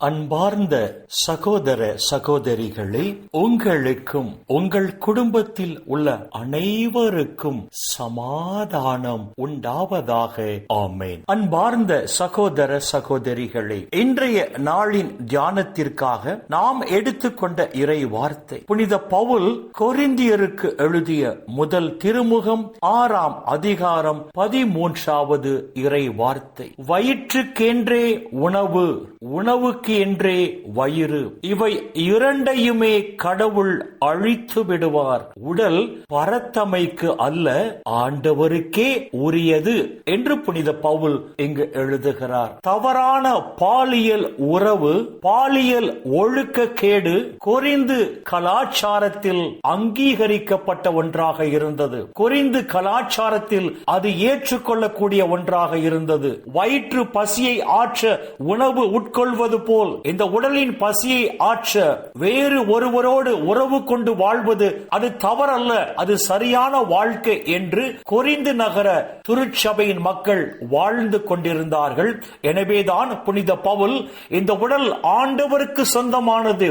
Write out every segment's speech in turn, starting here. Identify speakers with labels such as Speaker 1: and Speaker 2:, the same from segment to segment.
Speaker 1: அன்பார்ந்த சகோதர சகோதரிகளே உங்களுக்கும் உங்கள் குடும்பத்தில் உள்ள அனைவருக்கும் சமாதானம் உண்டாவதாக. ஆமேன். அன்பார்ந்த சகோதர சகோதரிகளே இன்றைய நாளின் தியானத்திற்காக நாம் எடுத்துக்கொண்ட இறை வார்த்தை புனித பவுல் கொரிந்தியருக்கு எழுதிய முதல் திருமுகம் ஆறாம் அதிகாரம் பதிமூன்றாவது இறை வார்த்தை வயிற்றுக்கென்றே உணவு உணவு என்றே வயிறு. இவை இரண்டையுமே கடவுள் அழித்து விடுவார். உடல் பரத்தமைக்கு அல்ல ஆண்டவருக்கே உரியது என்று புனித பவுல் இங்கு எழுதுகிறார். தவறான பாலியல் உறவு பாலியல் ஒழுக்க கேடு குறைந்து கலாச்சாரத்தில் அங்கீகரிக்கப்பட்ட ஒன்றாக இருந்தது. குறைந்து கலாச்சாரத்தில் அது ஏற்றுக்கொள்ளக்கூடிய ஒன்றாக இருந்தது. வயிற்று பசியை ஆற்ற உணவு உட்கொள்வது போல் போல் இந்த உடலின் பசியை ஆற்ற வேறு ஒருவரோடு உறவு கொண்டு வாழ்வது அது தவறல்ல அது சரியான வாழ்க்கை என்று கொரிந்து நகர திருச்சபையின் மக்கள் வாழ்ந்து கொண்டிருந்தார்கள். எனவேதான் புனித பவுல் இந்த உடல் ஆண்டவருக்கு சொந்தமானது.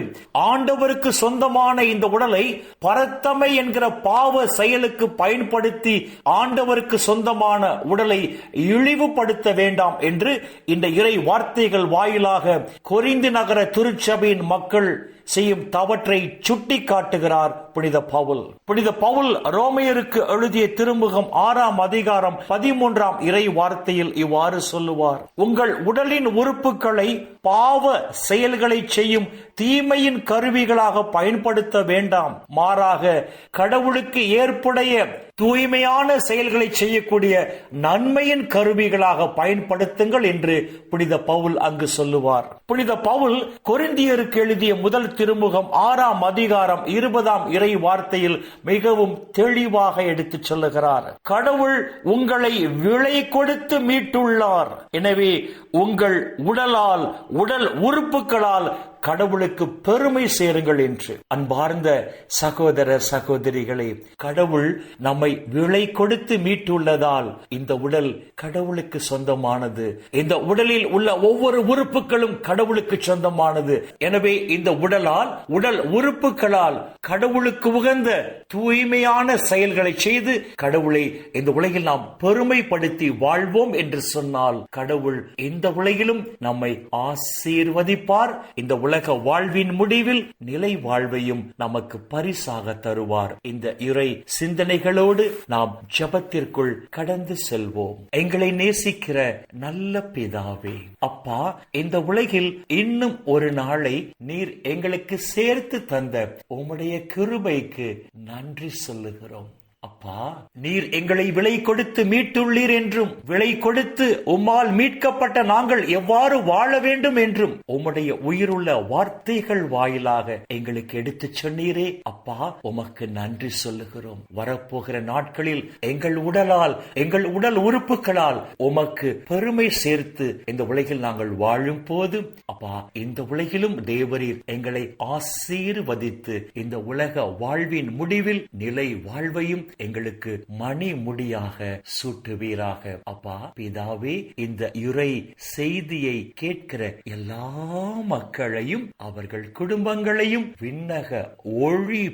Speaker 1: ஆண்டவருக்கு சொந்தமான இந்த உடலை பரத்தமை என்கிற பாவ செயலுக்கு பயன்படுத்தி ஆண்டவருக்கு சொந்தமான உடலை இழிவுபடுத்த வேண்டாம் என்று இந்த இறை வார்த்தைகள் வாயிலாக கொரிந்து நகர திருச்சபையின் மக்கள் செய்யும் தவற்றை சுட்டி காட்டுகிறார் புனித பவுல். புனித பவுல் ரோமையருக்கு எழுதிய திருமுகம் ஆறாம் அதிகாரம் பதிமூன்றாம் இறை வார்த்தையில் இவ்வாறு சொல்லுவார். உங்கள் உடலின் உறுப்புகளை பாவ செயல்களை செய்யும் தீமையின் கருவிகளாக பயன்படுத்த வேண்டாம். மாறாக கடவுளுக்கு ஏற்புடைய தூய்மையான செயல்களை செய்யக்கூடிய நன்மையின் கருவிகளாக பயன்படுத்துங்கள் என்று புனித பவுல் அங்கு சொல்லுவார். புனித பவுல் கொரிந்தியருக்கு எழுதிய முதல் திருமுகம் ஆறாம் அதிகாரம் இருபதாம் இறை வார்த்தையில் மிகவும் தெளிவாக எடுத்துச் சொல்லுகிறார். கடவுள் உங்களை விலை கொடுத்து மீட்டுள்ளார். எனவே உங்கள் உடலால் உடல் உறுப்புகளால் கடவுளுக்கு பெருமை சேருங்கள் என்று. அன்பார்ந்த சகோதர சகோதரிகளே கடவுள் நம்மை விலை கொடுத்து மீட்டுள்ளதால் இந்த உடல் கடவுளுக்கு சொந்தமானது. இந்த உடலில் உள்ள ஒவ்வொரு உறுப்புகளும் கடவுளுக்கு சொந்தமானது. எனவே இந்த உடலால் உடல் உறுப்புகளால் கடவுளுக்கு உகந்த தூய்மையான செயல்களை செய்து கடவுளை இந்த உலகில் நாம் பெருமைப்படுத்தி வாழ்வோம் என்று சொன்னால் கடவுள் இந்த உலகிலும் நம்மை ஆசீர்வதிப்பார். இந்த உலக வாழ்வின் முடிவில் நிலை வாழ்வையும் நமக்கு பரிசாக தருவார். இந்த இறை சிந்தனைகளோடு நாம் ஜபத்திற்குள் கடந்து செல்வோம். எங்களை நேசிக்கிற நல்ல பிதாவே அப்பா இந்த உலகில் இன்னும் ஒரு நாளை நீர் எங்களுக்கு சேர்த்து தந்த உம்முடைய கிருபைக்கு நன்றி சொல்லுகிறோம். அப்பா நீர் எங்களை விலை கொடுத்து மீட்டுள்ளீர் என்றும் விலை கொடுத்து உம்மால் மீட்கப்பட்ட நாங்கள் எவ்வாறு வாழ வேண்டும் என்றும் உம்முடைய உயிருள்ள வார்த்தைகள் வாயிலாக எங்களுக்கு எடுத்துச் சொன்னீரே. அப்பா உமக்கு நன்றி சொல்லுகிறோம். வரப்போகிற நாட்களில் எங்கள் உடலால் எங்கள் உடல் உறுப்புகளால் உமக்கு பெருமை சேர்த்து இந்த உலகில் நாங்கள் வாழும் போது அப்பா இந்த உலகிலும் தேவரீர் எங்களை ஆசீர்வதித்து இந்த உலக வாழ்வின் முடிவில் நிலை வாழ்வையும் எங்களுக்கு மணி முடியாக சூட்டுவீராக. அப்பா பிதாவே இந்த இறை செய்தியை கேட்கிற எல்லா மக்களையும் அவர்கள் குடும்பங்களையும் விண்ணக ஒழி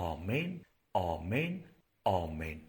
Speaker 1: ஆமேன் ஆமேன் ஆமேன்